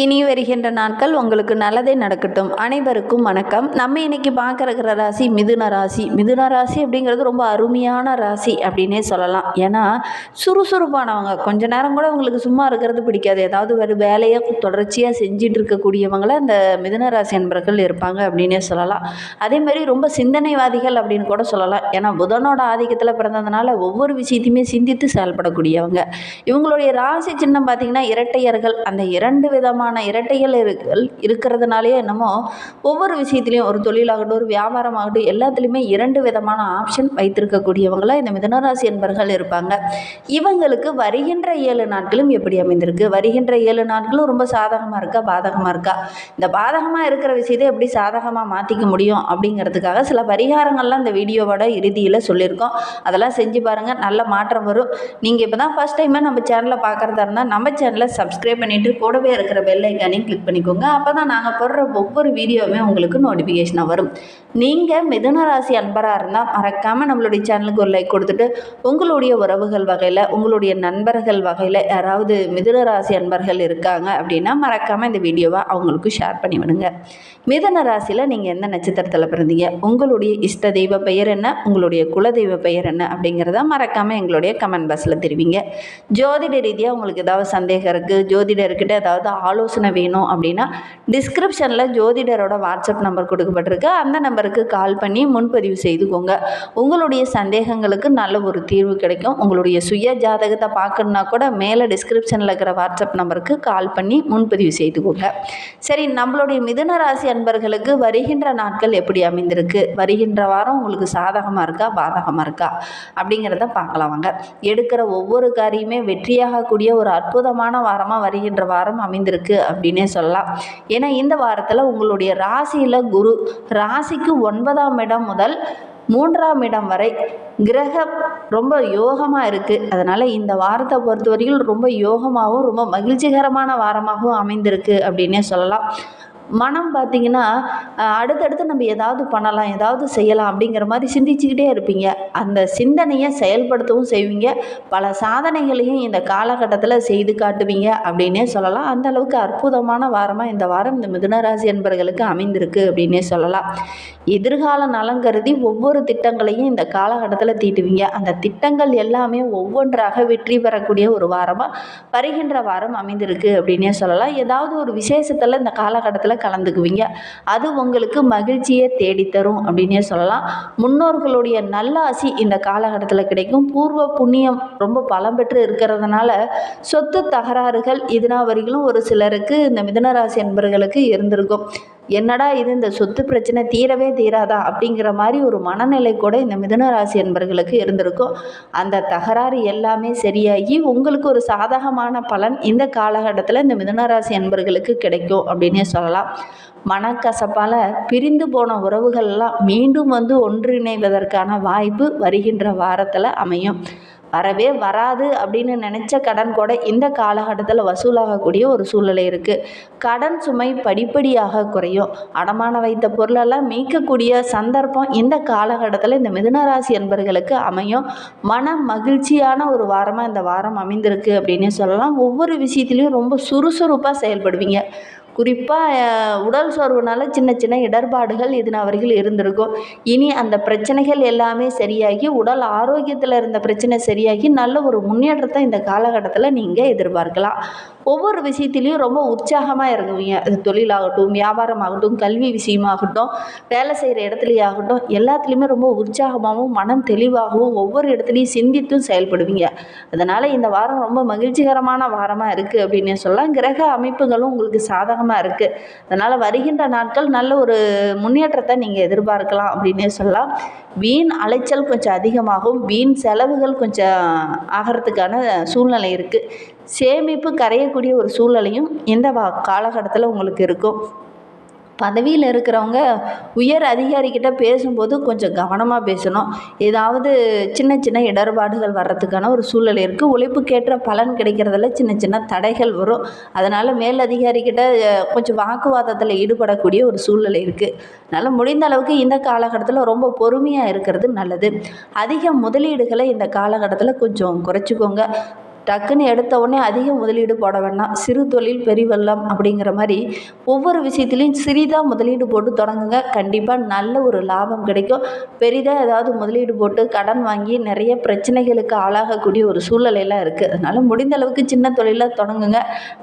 இனி வருகின்ற நாட்கள் உங்களுக்கு நல்லதே நடக்கட்டும். அனைவருக்கும் வணக்கம். நம்ம இன்னைக்கு பார்க்கறக்கிற ராசி மிதுன ராசி. மிதுன ராசி அப்படிங்கிறது ரொம்ப அருமையான ராசி அப்படின்னே சொல்லலாம். ஏன்னா சுறுசுறுப்பானவங்க. கொஞ்ச நேரம் கூட உங்களுக்கு சும்மா இருக்கிறது பிடிக்காது. ஏதாவது ஒரு வேலையை தொடர்ச்சியாக செஞ்சிட்டு இருக்கக்கூடியவங்கள இந்த மிதுன ராசி நண்பர்கள் இருப்பாங்க அப்படின்னே சொல்லலாம். அதே மாதிரி ரொம்ப சிந்தனைவாதிகள் அப்படின்னு கூட சொல்லலாம். ஏன்னா புதனோட ஆதிக்கத்தில் பிறந்ததுனால ஒவ்வொரு விஷயத்தையுமே சிந்தித்து செயல்படக்கூடியவங்க. இவங்களுடைய ராசி சின்னம் பார்த்தீங்கன்னா இரட்டையர்கள். அந்த இரண்டு விதமாக விதமான இரட்டைகள் இருக்கிறதுனாலே என்னமோ ஒவ்வொரு விஷயத்துலையும் ஒரு தொழிலாகட்டும் ஒரு வியாபாரமாகட்டும் எல்லாத்துலேயுமே இரண்டு விதமான ஆப்ஷன் வைத்திருக்கக்கூடியவங்களாக இந்த மிதனராசி என்பர்கள் இருப்பாங்க. இவங்களுக்கு வருகின்ற ஏழு நாட்களும் எப்படி அமைந்திருக்கு? வருகின்ற ஏழு நாட்களும் ரொம்ப சாதகமாக இருக்கா? பாதகமாக இருக்கா? இந்த பாதகமாக இருக்கிற விஷயத்தை எப்படி சாதகமாக மாற்றிக்க முடியும் அப்படிங்கிறதுக்காக சில பரிகாரங்கள்லாம் இந்த வீடியோவோட இறுதியில் சொல்லியிருக்கோம். அதெல்லாம் செஞ்சு பாருங்கள் நல்ல மாற்றம் வரும். நீங்கள் இப்போ தான் ஃபஸ்ட் டைமாக நம்ம சேனலை பார்க்குறதா இருந்தால் நம்ம சேனலை சப்ஸ்கிரைப் பண்ணிவிட்டு கூடவே இருக்கிற பெல் ஐக்கானையும் கிளிக் பண்ணிக்கோங்க. அப்போ தான் நாங்கள் போடுற ஒவ்வொரு வீடியோவுமே உங்களுக்கு நோட்டிஃபிகேஷனாக வரும். நீங்கள் மிதுன ராசி அன்பராக இருந்தால் மறக்காமல் நம்மளுடைய சேனலுக்கு ஒரு லைக் கொடுத்துட்டு உங்களுடைய உறவுகள் வகையில் உங்களுடைய நண்பர்கள் வகையில் யாராவது மிதுன ராசி அன்பர்கள் இருக்காங்க அப்படின்னா மறக்காமல் இந்த வீடியோவை அவங்களுக்கு ஷேர் பண்ணி விடுங்க. மிதுன ராசியில் நீங்கள் எந்த நட்சத்திரத்தில் பிறந்தீங்க? உங்களுடைய இஷ்ட தெய்வ பெயர் என்ன? உங்களுடைய குலதெய்வ பெயர் என்ன? அப்படிங்கிறத மறக்காமல் எங்களுடைய கமெண்ட் பாக்ஸில் தெரிவிங்க. ஜோதிட ரீதியாக உங்களுக்கு ஏதாவது சந்தேகம் இருக்குது ஜோதிடர்கிட்ட ஏதாவது ஆலோசனை வேணும் அப்படின்னா டிஸ்கிரிப்ஷனில் ஜோதிடரோட வாட்ஸ்அப் நம்பர் கொடுக்கப்பட்டிருக்கு. அந்த நம்பருக்கு கால் பண்ணி முன்பதிவு செய்துக்கோங்க. உங்களுடைய சந்தேகங்களுக்கு நல்ல ஒரு தீர்வு கிடைக்கும். உங்களுடைய சுய ஜாதகத்தை பார்க்கணுன்னா கூட மேலே டிஸ்கிரிப்ஷனில் இருக்கிற வாட்ஸ்அப் நம்பருக்கு கால் பண்ணி முன்பதிவு செய்துக்கோங்க. சரி நம்மளுடைய மிதுன ராசி அன்பர்களுக்கு வருகின்ற நாட்கள் எப்படி அமைந்திருக்கு? வருகின்ற வாரம் உங்களுக்கு சாதகமாக இருக்கா? பாதகமாக இருக்கா? அப்படிங்கிறத பார்க்கலாம் வாங்க. எடுக்கிற ஒவ்வொரு காரியமே வெற்றியாகக்கூடிய ஒரு அற்புதமான வாரமாக வருகின்ற வாரம் அமைந்திருக்கு. அப்படின்னே சொல்லலாம். ஏன்னா இந்த வாரத்தில் உங்களுடைய ராசியில் குரு ராசிக்கு ஒன்பதாம் இடம் முதல் மூன்றாம் இடம் வரை கிரகம் ரொம்ப யோகமாக இருக்குது அதனால் இந்த வாரத்தை பொறுத்த வரைக்கும் ரொம்ப யோகமாகவும் ரொம்ப மகிழ்ச்சிகரமான வாரமாகவும் அமைந்திருக்கு அப்படின்னே சொல்லலாம். மனம் பார்த்திங்கன்னா அடுத்தடுத்து நம்ம ஏதாவது பண்ணலாம் ஏதாவது செய்யலாம் அப்படிங்கிற மாதிரி சிந்திச்சுக்கிட்டே இருப்பீங்க. அந்த சிந்தனையை செயல்படுத்தவும் செய்வீங்க. பல சாதனைகளையும் இந்த காலகட்டத்தில் செய்து காட்டுவீங்க அப்படின்னே சொல்லலாம். அந்த அளவுக்கு அற்புதமான வாரமாக இந்த வாரம் இந்த மிதுனராசி என்பர்களுக்கு அமைந்திருக்கு அப்படின்னே சொல்லலாம். எதிர்கால நலன் கருதி ஒவ்வொரு திட்டங்களையும் இந்த காலகட்டத்தில் தீட்டுவீங்க. அந்த திட்டங்கள் எல்லாமே ஒவ்வொன்றாக வெற்றி பெறக்கூடிய ஒரு வாரமாக வருகின்ற வாரம் அமைந்திருக்கு அப்படின்னே சொல்லலாம். ஏதாவது ஒரு விசேஷத்தில் இந்த காலகட்டத்தில் கலந்துக்குவீங்க. அது உங்களுக்கு மகிழ்ச்சியை தேடித்தரும் அப்படின்னே சொல்லலாம். முன்னோர்களுடைய நல்ல ஆசி இந்த காலகட்டத்தில் கிடைக்கும். பூர்வ புண்ணியம் ரொம்ப பலம் பெற்று இருக்கிறதுனால சொத்து தகராறுகள் இதனா வரைக்கும் ஒரு சிலருக்கு இந்த மிதனராசி என்பர்களுக்கு இருந்திருக்கும். என்னடா இது இந்த சொத்து பிரச்சனை தீரவே தீராதா அப்படிங்கிற மாதிரி ஒரு மனநிலை கூட இந்த மிதுனராசி என்பர்களுக்கு இருந்திருக்கும். அந்த தகராறு எல்லாமே சரியாகி உங்களுக்கு ஒரு சாதகமான பலன் இந்த காலகட்டத்தில் இந்த மிதனராசி என்பர்களுக்கு கிடைக்கும் அப்படின்னே சொல்லலாம். மனக்கசப்பால் பிரிந்து போன உறவுகள்லாம் மீண்டும் வந்து ஒன்றிணைவதற்கான வாய்ப்பு வருகின்ற வாரத்தில் அமையும். வரவே வராது அப்படின்னு நினச்ச கடன் கூட இந்த காலகட்டத்தில் வசூலாகக்கூடிய ஒரு சூழ்நிலை இருக்குது கடன் சுமை படிப்படியாக குறையும். அடமான வைத்த பொருளெல்லாம் மீட்கக்கூடிய சந்தர்ப்பம் இந்த காலகட்டத்தில் இந்த மிதுனராசி என்பர்களுக்கு அமையும். மன மகிழ்ச்சியான ஒரு வாரமாக இந்த வாரம் அமைந்திருக்கு அப்படின்னு சொல்லலாம். ஒவ்வொரு விஷயத்துலையும் ரொம்ப சுறுசுறுப்பாக செயல்படுவீங்க. குறிப்பாக உடல் சோர்வுனால சின்ன சின்ன இடர்பாடுகள் இது வரைக்கும் இருந்திருக்கும். இனி அந்த பிரச்சனைகள் எல்லாமே சரியாகி உடல் ஆரோக்கியத்தில் இருந்த பிரச்சனை சரியாகி நல்ல ஒரு முன்னேற்றத்தை இந்த காலகட்டத்தில் நீங்கள் எதிர்பார்க்கலாம். ஒவ்வொரு விஷயத்துலையும் ரொம்ப உற்சாகமாக இறங்குவீங்க அது தொழிலாகட்டும் வியாபாரமாகட்டும் கல்வி விஷயமாகட்டும் வேலை செய்கிற இடத்துலையாகட்டும் எல்லாத்துலேயுமே ரொம்ப உற்சாகமாகவும் மனம் தெளிவாகவும் ஒவ்வொரு இடத்துலையும் சிந்தித்தும் செயல்படுவீங்க. அதனால் இந்த வாரம் ரொம்ப மகிழ்ச்சிகரமான வாரமாக இருக்குது அப்படின்னு சொல்லலாம் கிரக அமைப்புகளும் உங்களுக்கு சாதகமாக இருக்குது அதனால் வருகின்ற நாட்கள் நல்ல ஒரு முன்னேற்றத்தை நீங்கள் எதிர்பார்க்கலாம் அப்படின்னே சொல்லலாம். வீண் அலைச்சல் கொஞ்சம் அதிகமாகும். வீண் செலவுகள் கொஞ்சம் ஆகிறதுக்கான சூழ்நிலை இருக்குது சேமிப்பு கரையக்கூடிய ஒரு சூழ்நிலையும் இந்த வா காலகட்டத்தில் உங்களுக்கு இருக்கும். பதவியில் இருக்கிறவங்க உயர் அதிகாரிக்கிட்ட பேசும்போது கொஞ்சம் கவனமாக பேசணும். ஏதாவது சின்ன சின்ன இடர்பாடுகள் வர்றதுக்கான ஒரு சூழ்நிலை இருக்குது உழைப்புக்கேற்ற பலன் கிடைக்கிறதுல சின்ன சின்ன தடைகள் வரும். அதனால் மேல் அதிகாரிக்கிட்ட கொஞ்சம் வாக்குவாதத்தில் ஈடுபடக்கூடிய ஒரு சூழ்நிலை இருக்குது அதனால் முடிந்த அளவுக்கு இந்த காலகட்டத்தில் ரொம்ப பொறுமையாக இருக்கிறது நல்லது. அதிக முதலீடுகளை இந்த காலகட்டத்தில் கொஞ்சம் குறைச்சிக்கோங்க. டக்குன்னு எடுத்த உடனே அதிக முதலீடு போட வேண்டாம். சிறு தொழில் பெரிவெள்ளம் அப்படிங்கிற மாதிரி ஒவ்வொரு விஷயத்துலையும் சிறிதாக முதலீடு போட்டு தொடங்குங்க. கண்டிப்பாக நல்ல ஒரு லாபம் கிடைக்கும். பெரிதாக ஏதாவது முதலீடு போட்டு கடன் வாங்கி நிறைய பிரச்சனைகளுக்கு ஆளாகக்கூடிய ஒரு சூழ்நிலையெல்லாம் இருக்குது அதனால் முடிந்த அளவுக்கு சின்ன தொழிலாக தொடங்குங்க.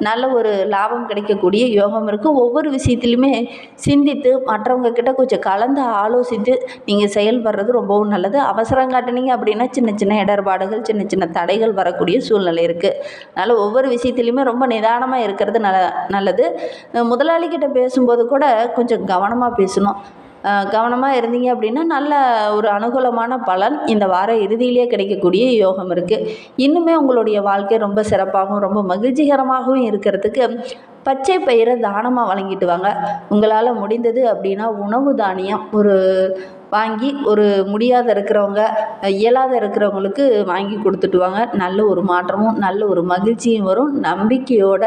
நல்ல ஒரு லாபம் கிடைக்கக்கூடிய யோகம் இருக்குது ஒவ்வொரு விஷயத்துலையுமே சிந்தித்து மற்றவங்க கிட்ட கொஞ்சம் கலந்து ஆலோசித்து நீங்கள் செயல்படுறது ரொம்பவும் நல்லது. அவசரம் காட்டுனீங்க அப்படின்னா சின்ன சின்ன இடர்பாடுகள் சின்ன சின்ன தடைகள் வரக்கூடிய சூழ்நிலை இருக்குது அதனால் ஒவ்வொரு விஷயத்துலையுமே ரொம்ப நிதானமாக இருக்கிறது நல்ல நல்லது. முதலாளிக்கிட்ட பேசும்போது கூட கொஞ்சம் கவனமாக பேசணும். கவனமாக இருந்தீங்க அப்படின்னா நல்ல ஒரு அனுகூலமான பலன் இந்த வார இறுதியிலே கிடைக்கக்கூடிய யோகம் இருக்குது இன்னுமே உங்களுடைய வாழ்க்கை ரொம்ப சிறப்பாகவும் ரொம்ப மகிழ்ச்சிகரமாகவும் இருக்கிறதுக்கு பச்சை பயிரை தானமாக வழங்கிட்டு வாங்க உங்களால் முடிந்தது அப்படின்னா உணவு தானியம் ஒரு வாங்கி ஒரு முடியாத இருக்கிறவங்க இயலாத இருக்கிறவங்களுக்கு வாங்கி கொடுத்துட்டு வாங்க நல்ல ஒரு மாற்றமும் நல்ல ஒரு மகிழ்ச்சியும் வரும். நம்பிக்கையோட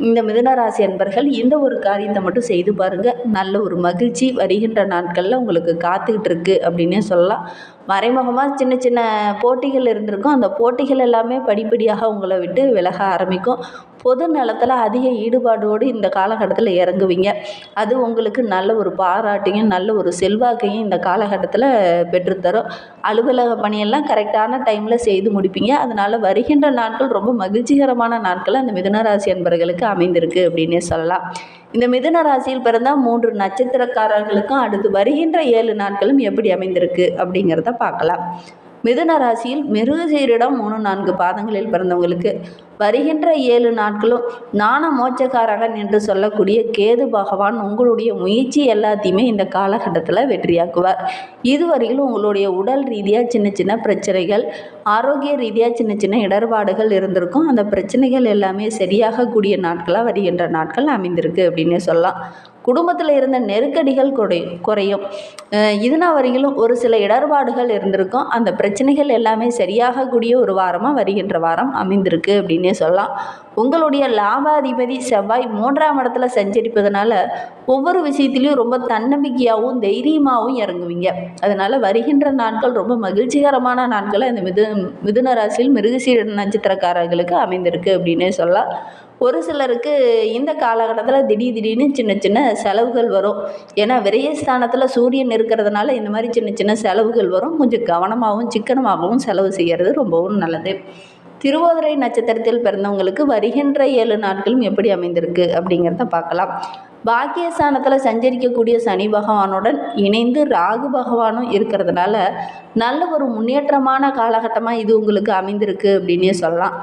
இந்த மிதுனராசி அன்பர்கள் இந்த ஒரு காரியத்தை மட்டும் செய்து பாருங்கள் நல்ல ஒரு மகிழ்ச்சி வருகின்ற நாட்களில் உங்களுக்கு காத்துக்கிட்டு இருக்கு அப்படின்னே சொல்லலாம். மறைமுகமாக சின்ன சின்ன போட்டிகள் இருந்திருக்கும். அந்த போட்டிகள் எல்லாமே படிப்படியாக உங்களை விட்டு விலக ஆரம்பிக்கும். பொது நலத்தில் அதிக ஈடுபாடோடு இந்த காலகட்டத்தில் இறங்குவீங்க. அது உங்களுக்கு நல்ல ஒரு பாராட்டையும் நல்ல ஒரு செல்வாக்கையும் இந்த காலகட்டத்தில் பெற்றுத்தரும். அலுவலக பணியெல்லாம் கரெக்டான டைமில் செய்து முடிப்பீங்க. அதனால் வருகின்ற நாட்கள் ரொம்ப மகிழ்ச்சிகரமான நாட்கள் அந்த மிதனராசி அன்பர்களுக்கு. அமைந்திருக்கு அப்படின்னே சொல்லலாம். இந்த மிதுன ராசியில் பிறந்த மூன்று நட்சத்திரக்காரர்களுக்கும் அடுத்து வருகின்ற ஏழு நாட்களும் எப்படி அமைந்திருக்கு அப்படிங்கிறத பார்க்கலாம். மிதுன ராசியில் மிருகசீரிடம் மூணு நான்கு பாதங்களில் பிறந்தவங்களுக்கு வருகின்ற ஏழு நாட்களும் ஞான மோட்சக்காரகன் என்று சொல்லக்கூடிய கேது பகவான் உங்களுடைய முயற்சி எல்லாத்தையுமே இந்த காலகட்டத்தில் வெற்றியாக்குவார். இதுவரையிலும் உங்களுடைய உடல் ரீதியாக சின்ன சின்ன பிரச்சனைகள் ஆரோக்கிய ரீதியாக சின்ன சின்ன இடர்பாடுகள் இருந்திருக்கும். அந்த பிரச்சனைகள் எல்லாமே சரியாகக்கூடிய நாட்களாக வருகின்ற நாட்கள் அமைந்திருக்கு அப்படின்னு சொல்லலாம். குடும்பத்தில் இருந்த நெருக்கடிகள் குறை குறையும். இதுனா வரையிலும் ஒரு சில இடர்பாடுகள் இருந்திருக்கும். அந்த பிரச்சனைகள் எல்லாமே சரியாகக்கூடிய ஒரு வாரமாக வருகின்ற வாரம் அமைந்திருக்கு அப்படின்னே சொல்லலாம். உங்களுடைய லாபாதிபதி செவ்வாய் மூன்றாம் இடத்துல சஞ்சரிப்பதனால ஒவ்வொரு விஷயத்துலையும் ரொம்ப தன்னம்பிக்கையாகவும் தைரியமாகவும் இறங்குவீங்க. அதனால் வருகின்ற நாட்கள் ரொம்ப மகிழ்ச்சிகரமான நாட்களை இந்த மிது மிதுன ராசியில் மிருகசீர நட்சத்திரக்காரர்களுக்கு அமைந்திருக்கு அப்படின்னே சொல்லலாம். ஒரு சிலருக்கு இந்த காலகட்டத்தில் திடீர் திடீர்னு சின்ன சின்ன செலவுகள் வரும். ஏன்னா விரயஸ்தானத்தில் சூரியன் இருக்கிறதுனால இந்த மாதிரி சின்ன சின்ன செலவுகள் வரும். கொஞ்சம் கவனமாகவும் சிக்கனமாகவும் செலவு செய்கிறது ரொம்பவும் நல்லது. திருவோதரை நட்சத்திரத்தில் பிறந்தவங்களுக்கு வருகின்ற ஏழு நாட்களும் எப்படி அமைந்திருக்கு அப்படிங்கிறத பார்க்கலாம். பாக்கியஸ்தானத்தில் சஞ்சரிக்கக்கூடிய சனி பகவானுடன் இணைந்து ராகு பகவானும் இருக்கிறதுனால நல்ல ஒரு முன்னேற்றமான காலகட்டமாக இது உங்களுக்கு அமைந்திருக்கு அப்படின்னே சொல்லலாம்.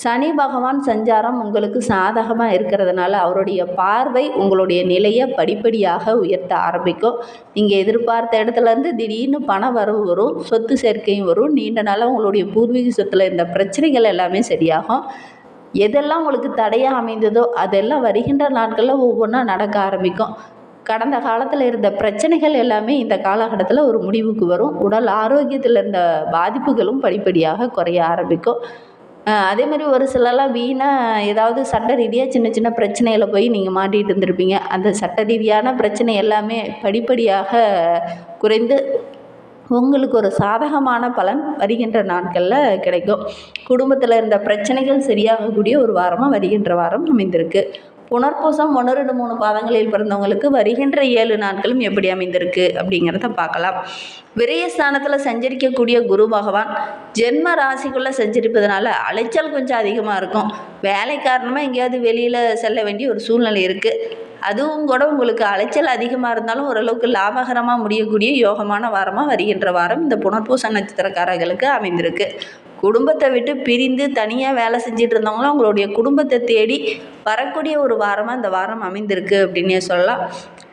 சனி பகவான் சஞ்சாரம் உங்களுக்கு சாதகமாக இருக்கிறதுனால அவருடைய பார்வை உங்களுடைய நிலையை படிப்படியாக உயர்த்த ஆரம்பிக்கும். நீங்கள் எதிர்பார்த்த இடத்துலேருந்து திடீர்னு பண வரவு வரும் சொத்து சேர்க்கையும் வரும். நீண்ட நாளாக உங்களுடைய பூர்வீக சொத்தில் இருந்த பிரச்சனைகள் எல்லாமே சரியாகும். எதெல்லாம் உங்களுக்கு தடையாக அமைந்ததோ அதெல்லாம் வருகின்ற நாட்களில் ஒவ்வொன்றா நடக்க ஆரம்பிக்கும். கடந்த காலத்தில் இருந்த பிரச்சனைகள் எல்லாமே இந்த காலகட்டத்தில் ஒரு முடிவுக்கு வரும். உடல் ஆரோக்கியத்தில் இருந்த பாதிப்புகளும் படிப்படியாக குறைய ஆரம்பிக்கும். அதே மாதிரி ஒரு சிலர்லாம் வீணாக ஏதாவது சட்ட ரீதியாக சின்ன சின்ன பிரச்சனையில் போய் நீங்கள் மாட்டிகிட்டு இருந்திருப்பீங்க. அந்த சட்ட ரீதியான பிரச்சனை எல்லாமே படிப்படியாக குறைந்து உங்களுக்கு ஒரு சாதகமான பலன் வருகின்ற நாட்களில் கிடைக்கும். குடும்பத்தில் இருந்த பிரச்சனைகள் சரியாகக்கூடிய ஒரு வாரமாக வருகின்ற வாரம் அமைந்திருக்கு. புனர்பூசம் ஒன்று ரெண்டு மூணு பாதங்களில் பிறந்தவங்களுக்கு வருகின்ற ஏழு நாட்களும் எப்படி அமைந்திருக்கு அப்படிங்கிறத பார்க்கலாம். விரயஸ்தானத்தில் சஞ்சரிக்கக்கூடிய குரு பகவான் ஜென்ம ராசிக்குள்ளே சஞ்சரிப்பதனால அலைச்சல் கொஞ்சம் அதிகமாக இருக்கும். வேலை காரணமாக எங்கேயாவது வெளியில் செல்ல வேண்டிய ஒரு சூழ்நிலை இருக்குது அதுவும் கூட உங்களுக்கு அலைச்சல் அதிகமாக இருந்தாலும் ஓரளவுக்கு லாபகரமாக முடியக்கூடிய யோகமான வாரமாக வருகின்ற வாரம் இந்த புனர்பூச நட்சத்திரக்காரர்களுக்கு அமைந்திருக்கு. குடும்பத்தை விட்டு பிரிந்து தனியாக வேலை செஞ்சுட்டு இருந்தவங்களும் அவங்களுடைய குடும்பத்தை தேடி வரக்கூடிய ஒரு வாரமாக இந்த வாரம் அமைந்திருக்கு அப்படின்னே சொல்லலாம்.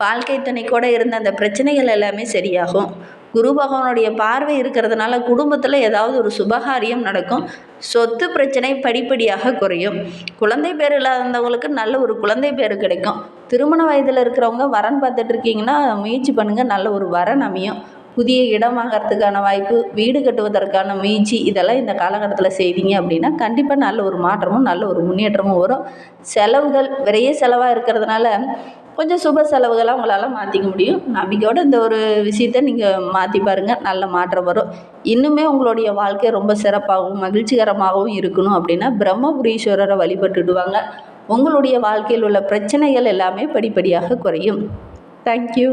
வாழ்க்கை துணை கூட இருந்த அந்த பிரச்சனைகள் எல்லாமே சரியாகும். குரு பகவானுடைய பார்வை இருக்கிறதுனால குடும்பத்தில் ஏதாவது ஒரு சுபகாரியம் நடக்கும். சொத்து பிரச்சனை படிப்படியாக குறையும். குழந்தை பேர் இல்லாதவங்களுக்கு நல்ல ஒரு குழந்தை பேர் கிடைக்கும். திருமண வயதில் இருக்கிறவங்க வரன் பார்த்துட்டு இருக்கீங்கன்னா முயற்சி பண்ணுங்கள் நல்ல ஒரு வரன் அமையும். புதிய இடம் வாங்கிறதுக்கான வாய்ப்பு வீடு கட்டுவதற்கான முயற்சி இதெல்லாம் இந்த காலகட்டத்தில் செய்தீங்க அப்படின்னா கண்டிப்பாக நல்ல ஒரு மாற்றமும் நல்ல ஒரு முன்னேற்றமும் வரும். செலவுகள் விரைய செலவாக இருக்கிறதுனால கொஞ்சம் சுப செலவுகளை உங்களால் மாற்றிக்க முடியும். நம்பிக்கையோடு இந்த ஒரு விஷயத்த நீங்கள் மாற்றி பாருங்கள் நல்ல மாற்றம் வரும். இன்னுமே உங்களுடைய வாழ்க்கை ரொம்ப சிறப்பாகவும் மகிழ்ச்சிகரமாகவும் இருக்கணும் அப்படின்னா பிரம்மபுரீஸ்வரரை வழிபட்டுடுவாங்க. உங்களுடைய வாழ்க்கையில் உள்ள பிரச்சனைகள் எல்லாமே படிப்படியாக குறையும். தேங்க்யூ